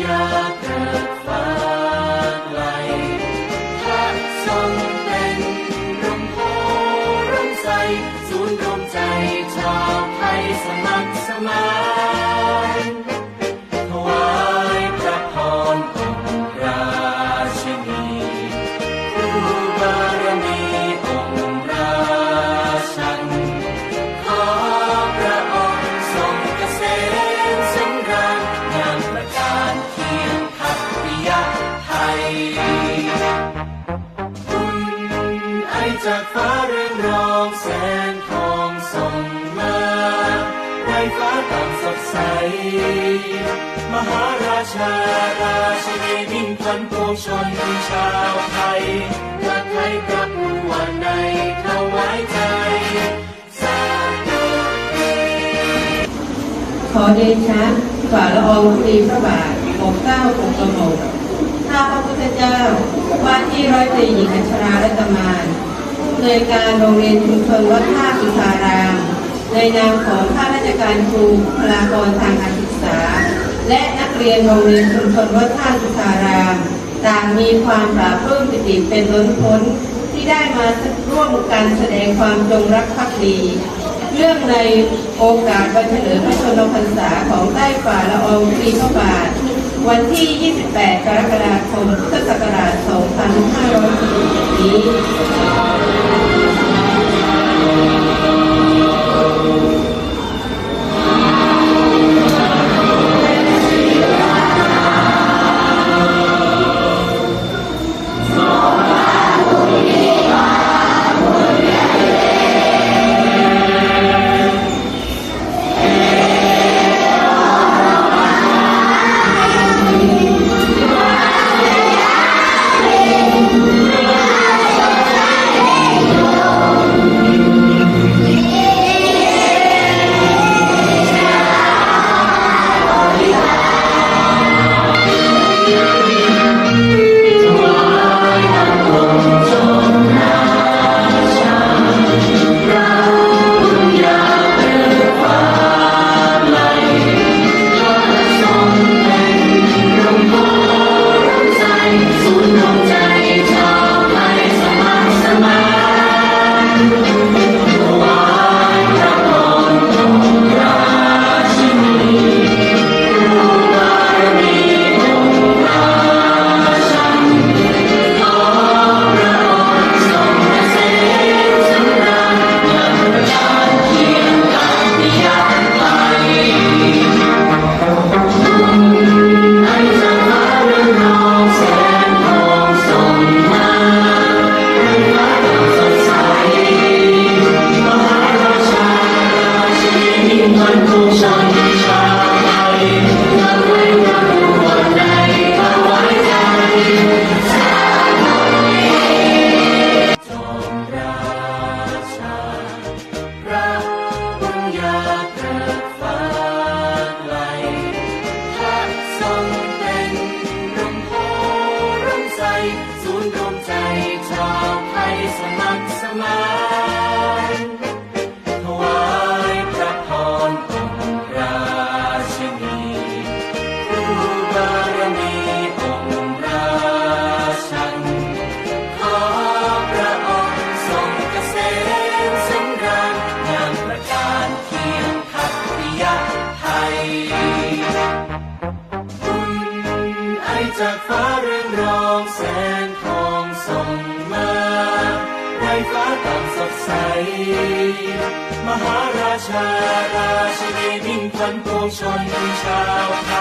อยากเกิดฟ้า จากฟ้าเรืองรองแสงทองส่งมาในฟ้าต่างสดใส มหาราชาราชินีมิ่งพันพวงชนชาวไทยรักไทยกับวันในถวายใจสาธุขอเดชะฝ่าละอองรีพระบาทของเก้าองค์กระหม่อมข้าพระพุทธเจ้าว่าที่ร้อยตรีหญิงอัชรารัตมาน นวยการโรงเรียนชุมชนวัดท่าสุธาราม ในนามของข้าราชการครูบุคลากรทางการศึกษา และนักเรียนโรงเรียนชุมชนวัดท่าสุธาราม ต่างมีความปราบปลื้มปิติเป็นล้นพ้นที่ได้มาร่วมกันแสดงความจงรักภักดีเรื่องในโอกาสวันเฉลิมพระชนมพรรษาของใต้ฝ่าละอองธุลีพระบาท วันที่ 28 กรกฎาคม พุทธศักราช 2567นี้ ไร้ฟ้าต่างสดใส มหาราชาราชินีมิ่งพันปวงชนชาวไทย